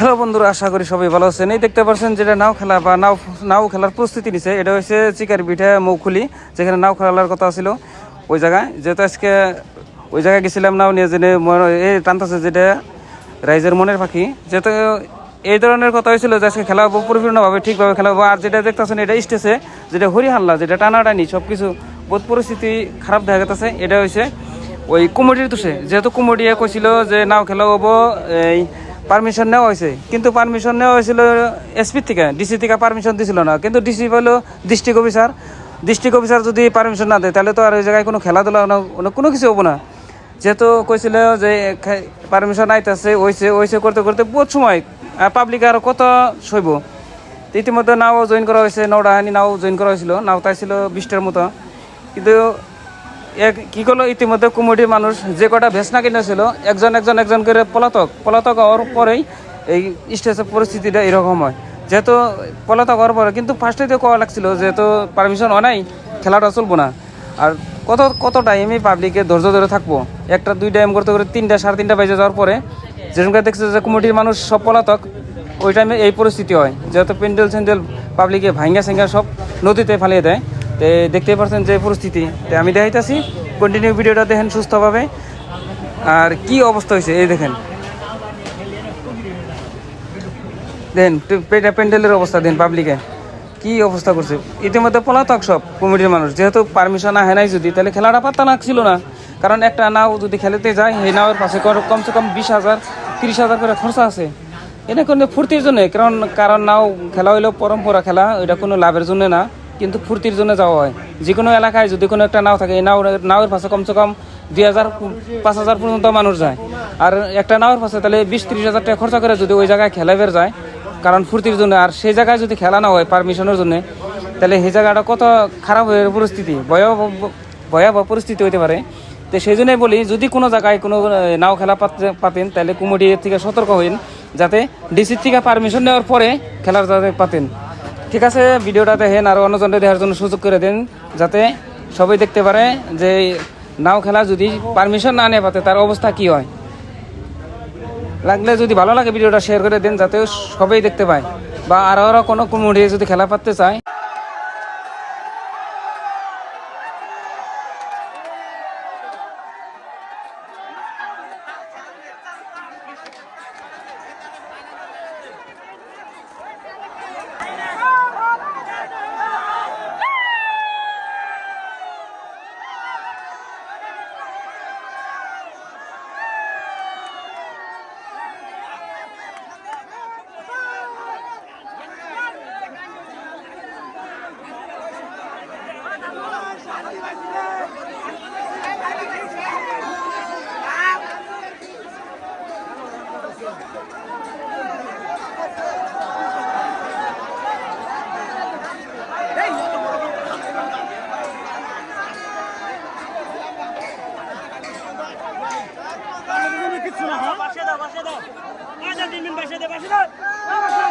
Hello বন্ধুরা, আশা করি সবাই ভালো আছেন। এই দেখতে পাচ্ছেন যেটা নাও খেলা বা নাও নাও খেলার প্রস্তুতি নিছে। এটা হচ্ছে চিকার পিঠে মৌখুলি, যেখানে নাও খেলার কথা ছিল ওই জায়গায়। যেহেতু আজকে ওই জায়গায় গেছিলাম নাও নিয়ে জেনে এই টানতেছে যেটা রাইজের মনের পাখি। যেহেতু এই ধরনের কথা হয়েছিল যে আজকে খেলা হব পরিপূর্ণভাবে, ঠিকভাবে খেলা হব। আর যেটা দেখতেছেন এটা স্টেজে, যেটা হরিহাল্লা, যেটা টানাটানি সব কিছু বহুত পরিস্থিতি খারাপ দেখা গেছে এটা হয়েছে ওই কুমুটির দোষে যেহেতু কুমুটিয়ে কইছিল যে নাও খেলা হব, এই পারমিশন নেওয়া হয়েছে। কিন্তু পারমিশন নেওয়া হয়েছিল এসপি থেকে ডিসি থেকে পারমিশন দিছিল না। কিন্তু ডিসি হলো ডিস্ট্রিক্ট অফিসার ডিস্ট্রিক্ট অফিসার যদি পারমিশন না দেয়, তাহলে তো আর ওই জায়গায় কোনো খেলাধুলা না- কোনো কিছু হব না। যেহেতু কইছিল যে পারমিশন আইতেছে, ওইছে ওইছে করতে করতে বহুত সময় পাবলিক আর কত সইব। ইতিমধ্যে নাও জয়েন করা হয়েছে নৌডাহানি নাও জয়েন করা হয়েছিল, নাও তাই ছিল বিশটার মতো। কিন্তু কি করল ইতিমধ্যে কমিটির মানুষ যে কটা ভেসনা কিনেছিল, একজন একজন একজন করে পলাতক। পলাতক হওয়ার পরেই এই স্টেজের পরিস্থিতিটা এরকম হয়। যেহেতু পলাতক হওয়ার পরে কিন্তু ফার্স্টে তো কওয়া লাগছিল যেহেতু পারমিশন হয় নাই খেলাটা চলবো না। আর কত কত টাইমে পাবলিকে ধৈর্য ধরে থাকব? একটা দুই টাইম করতে করে তিনটা, সাড়ে তিনটা বেজে যাওয়ার পরে যেরকম দেখছে যে কমিটির মানুষ সব পলাতক, ওই টাইমে এই পরিস্থিতি হয়। যেহেতু প্যান্ডেল স্যান্ডেল পাবলিকে ভাঙ্গা স্যাঙ্গা সব নদীতে ফালিয়ে দেয়। তো দেখতেই পাচ্ছেন যে পরিস্থিতি। তো আমি দেখাইতেছি কন্টিনিউ ভিডিওটা দেখেন সুস্থভাবে। আর কি অবস্থা হয়েছে, এই দেখেন। দেন প্যান্ডেলের অবস্থা দেন পাবলিকে কি অবস্থা করছে। ইতিমধ্যে পলাতক সব কমিটির মানুষ। যেহেতু পারমিশন আহে নাই যদি, তাহলে খেলাটা পাত্তা লাগছিল না। কারণ একটা নাও যদি খেলাতে যায়, সেই নাওয়ের পাশে কমসে কম বিশ হাজার, তিরিশ হাজার করে খরচা আছে। এটা কোনো ফুর্তির জন্য, কারণ কারণ নাও খেলা হইল পরম্পরা খেলা এটা কোনো লাভের জন্য না। কিন্তু ফুর্তির জন্য যাওয়া হয়। যে কোনো এলাকায় যদি কোনো একটা নাও থাকে, এই নাও নাওয়ের পাশে কমসে কম দুই হাজার পাঁচ হাজার পর্যন্ত মানুষ যায়। আর একটা নাওয়ের পাশে তাহলে বিশ ত্রিশ হাজার টাকা খরচা করে যদি ওই জায়গায় খেলা বের যায়, কারণ ফুর্তির জন্য। আর সেই জায়গায় যদি খেলা না হয় পারমিশনের জন্য, তাহলে সেই জায়গাটা কত খারাপ হয়ে পরিস্থিতি, ভয়াবহ ভয়াবহ পরিস্থিতি হইতে পারে। তো সেই জন্যই বলি, যদি কোনো জায়গায় কোনো নাও খেলা পাত- পাতেন, তাহলে কুমুটি থেকে সতর্ক হইন, যাতে ডিসির থেকে পারমিশন নেওয়ার পরে খেলার যাতে পাতেন। ঠিক আছে ভিডিওটা দেখেন আর অন্যজনকে দেখার জন্য সুযোগ করে দেন, যাতে সবাই দেখতে পারে যে নাও খেলা যদি পারমিশন না নেয় পাতে, তার অবস্থা কি হয়। লাগলে যদি ভালো লাগে ভিডিওটা শেয়ার করে দেন, যাতে সবাই দেখতে পায়। বা আরও আরও কোনো কুমুড়ি যদি খেলা পাততে চায় বাসে দাও বাসে দাও বাসে দিন বাসে দে দাও